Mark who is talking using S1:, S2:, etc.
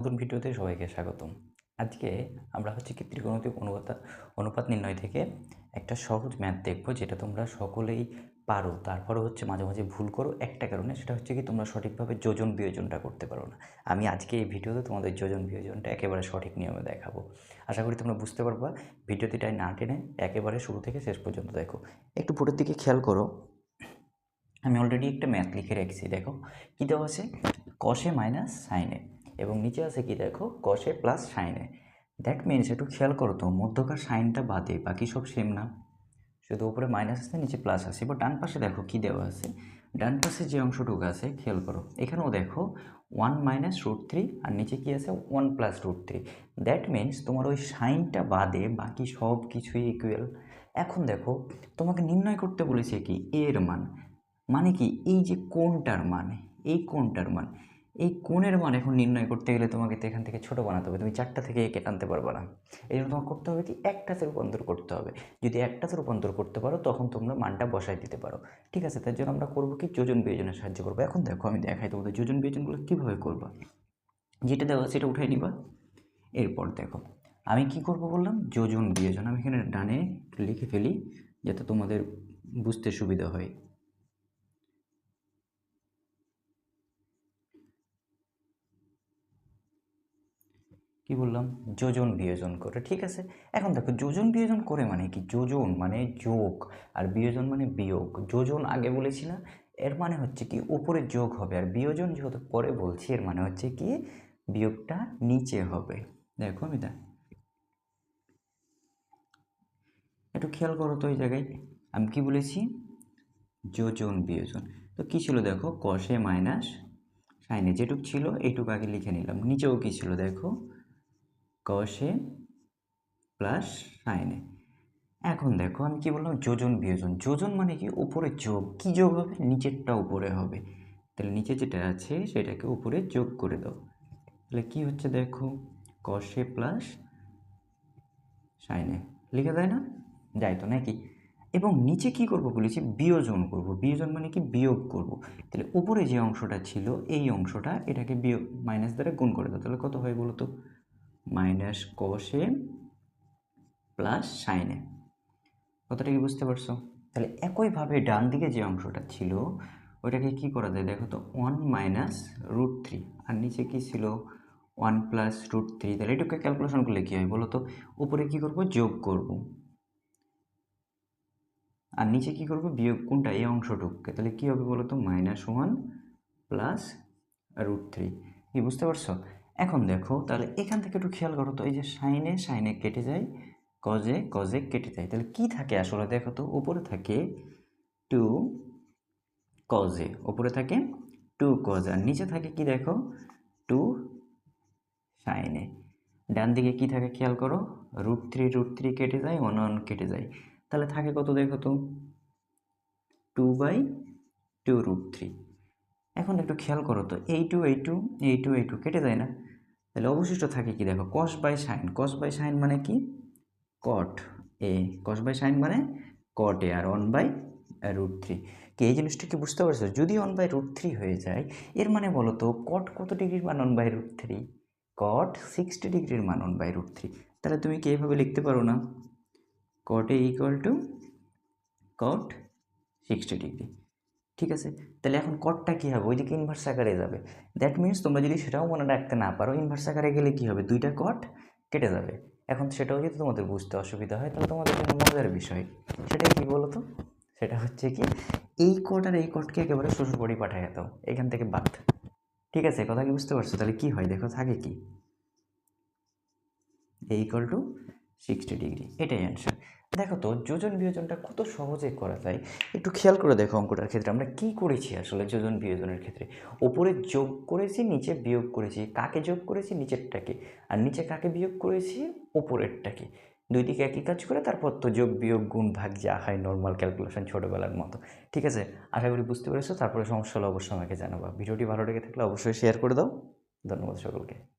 S1: নতুন ভিডিওতে সবাইকে স্বাগতম। আজকে আমরা হচ্ছে কি ত্রিকোণমিতিক অনুপাত অনুপাত নির্ণয় থেকে একটা সহজ ম্যাথ দেখব যেটা তোমরা সকলেই পারো। তারপরে হচ্ছে মাঝে মাঝে ভুল করো একটা কারণে, সেটা হচ্ছে কি তোমরা সঠিকভাবে যোজন বিয়োজনটা করতে পারো না। আমি আজকে এই ভিডিওতে তোমাদের যোজন বিয়োজনটা একেবারে সঠিক নিয়মে দেখাবো। আশা করি তোমরা বুঝতে পারবা ভিডিওটিটাই না টেনে একেবারে শুরু থেকে শেষ পর্যন্ত দেখো। একটু পরের দিকে খেয়াল করো, আমি অলরেডি একটা ম্যাথ লিখে রেখেছি, দেখো। কী দেওয়া আছে? কষে মাইনাস সাইনে এবং নিচে আছে কি দেখো? কষে প্লাস সাইনে দ্যাট মিনস একটু খেয়াল করো তো, মধ্যকার সাইনটা বাদে, বাকি সব সেম না। শুধু উপরে মাইনাস আছে, নিচে প্লাস আছে। এবার ডান পাশে দেখো কী দেওয়া আছে? ডান পাশে যে অংশটুকু আছে, খেয়াল করো। এখানেও দেখো ওয়ান মাইনাস রুট থ্রি আর নিচে কী আছে? One plus root three that means তোমার ওই সাইনটা বাদে, বাকি সব কিছুই ইকুয়াল এখন দেখো, তোমাকে নির্ণয় করতে বলেছে কি? এর মান। মানে কি? এই যে কোনটার মান, এই কোনটার মান। এই কোণের মান এখন নির্ণয় করতে গেলে তোমাকে তো এখান থেকে ছোটো বানাতে হবে। তুমি চারটা থেকে একে টানতে পারবে না। এই জন্য তোমাকে করতে হবে কি? একটাতে রূপান্তর করতে হবে। যদি একটাতে রূপান্তর করতে পারো, তখন তোমরা মানটা বসায় দিতে পারো। ঠিক আছে? তার জন্য আমরা করব কি? যোজন বিয়োজনের সাহায্য করব। এখন দেখো, আমি দেখাই তোমাদের যোজন বিয়োজনগুলো কীভাবে করবা। যেটা দেওয়া সেটা উঠাই নিবা। এরপর দেখো, আমি কি করব বললাম? যোজন বিয়োজন। আমি এখানে ডানে লিখে ফেলি, যাতে তোমাদের বুঝতে সুবিধা হয়। কি বললাম? যোজন বিয়োজন করে, ঠিক আছে? এখন দেখো, যোজন বিয়োজন করে মানে কি? যোজন মানে যোগ, আর বিয়োজন মানে বিয়োগ। যোজন আগে বলেছি না, এর মানে হচ্ছে কি? উপরে যোগ হবে, আর বিয়োজন যেহেতু পরে বলছি, এর মানে হচ্ছে কি? বিয়োগটা নিচে হবে। দেখো আমি একটু খেয়াল করো তো এই জায়গায়। আমি কি বলেছি? যোজন বিয়োজন। তো কী ছিল দেখো? কষে মাইনাস সাইনে যেটুক ছিল এইটুকু আগে লিখে নিলাম। নিচেও কী ছিল দেখো? কষে প্লাস সাইনে এখন দেখো, আমি কি বললাম? যোজন বিয়োজন। যোজন মানে কি? উপরে যোগ। কি যোগ হবে? নিচেরটা উপরে হবে। তাহলে নিচে যেটা আছে, সেটাকে উপরে যোগ করে দাও। তাহলে কি হচ্ছে দেখো? কষে প্লাস সাইনে লিখে দেয় না? যাই তো, নাকি? এবং নিচে কি করব বলেছি? বিয়োজন করব। বিয়োজন মানে কি? বিয়োগ করব। তাহলে উপরে যে অংশটা ছিল, এই অংশটা এটাকে বিয়োগ মাইনাস দ্বারা গুণ করে দাও। তাহলে কত হয় বলো তো মাইনাস কষে প্লাস সাইনে কতটা কি বুঝতে পারছ? তাহলে একইভাবে ডান দিকে যে অংশটা ছিল, ওইটাকে কি করা যায়? দেখো তো ওয়ান মাইনাস রুট থ্রি আর নিচে কি ছিল? ওয়ান প্লাস রুট থ্রি তাহলে এটুকু ক্যালকুলেশন করলে কী হয় বলো তো? উপরে কী করব? যোগ করব। আর নিচে কী করব? বিয়োগ কোনটা? এই অংশটুকুকে। তাহলে কী হবে বলো তো? Minus one plus root three কি বুঝতে পারছ? এখন দেখো, তাহলে এখান থেকে একটু খেয়াল করো তো, এই যে সাইনে সাইনে কেটে যায় কজে কজে কেটে যায়। তাহলে কি থাকে আসলে দেখো তো, উপরে থাকে টু কজে উপরে থাকে টু কজ আর নিচে থাকে কি দেখো টু সাইনে ডান দিকে কি থাকে খেয়াল করো রুট থ্রি রুট থ্রি কেটে যায় ওয়ান ওয়ান কেটে যায়। তাহলে থাকে কত দেখো তো two by two root three এখন একটু খেয়াল করো তো, এই টু এই টু এই টু এই টু কেটে যায় না? তাহলে অবশিষ্ট থাকে কি? দেখো cos by sine cos by sine মানে কি? Cot A cos by sine মানে কট এ আর ওয়ান বাই রুট থ্রি কি, এই জিনিসটা কি বুঝতে পারছ? যদি ওয়ান বাই রুট থ্রি হয়ে যায়, এর মানে বলো তো কট কত ডিগ্রির মান one by root three cot sixty ডিগ্রির মান ওয়ান বাই রুট থ্রি তাহলে তুমি কি এইভাবে লিখতে পারো না? Cot A equal to cot sixty degree. ঠিক আছে? তাহলে এখন কটটা কী হবে? ওইদিকে ইনভার্স আকারে যাবে। দ্যাট মিনস তোমরা যদি সেটাও মনে রাখতে না পারো ইনভার্স আকারে গেলে কী হবে? দুইটা কট কেটে যাবে। এখন সেটাও যদি তোমাদের বুঝতে অসুবিধা হয়, তাহলে তোমাদের জন্য মজার বিষয়। সেটাই কী বলো তো সেটা হচ্ছে কি, এই কট আর এই কটকে একেবারে শ্বশুর বাড়ি পাঠায় দাও। এখান থেকে বাদ। ঠিক আছে? কথা কি বুঝতে পারছ? তাহলে কী হয়? দেখো, থাকে কি? এই ইকুয়াল টু সিক্সটি ডিগ্রি এটাই অ্যান্সার দেখো তো, যোজন বিয়োজনটা কত সহজে করা যায়? একটু খেয়াল করে দেখো অঙ্কটার ক্ষেত্রে। আমরা কি করেছি আসলে যোজন বিয়োজনের ক্ষেত্রে? ওপরে যোগ করেছি, নিচে বিয়োগ করেছি। কাকে যোগ করেছি? নিচেরটাকে। আর নিচে কাকে বিয়োগ করেছি? ওপরেরটাকে। দুই দিকে একই কাজ করে তারপর তো যোগ, বিয়োগ, গুণ, ভাগ যা হয় নর্মাল ক্যালকুলেশন ছোটোবেলার মতো। ঠিক আছে? আশা করি বুঝতে পেরেছ। তারপরে সমস্যা হলে অবশ্যই আমাকে জানাবা। ভিডিওটি ভালো লেগে থাকলে অবশ্যই শেয়ার করে দাও। ধন্যবাদ সকলকে।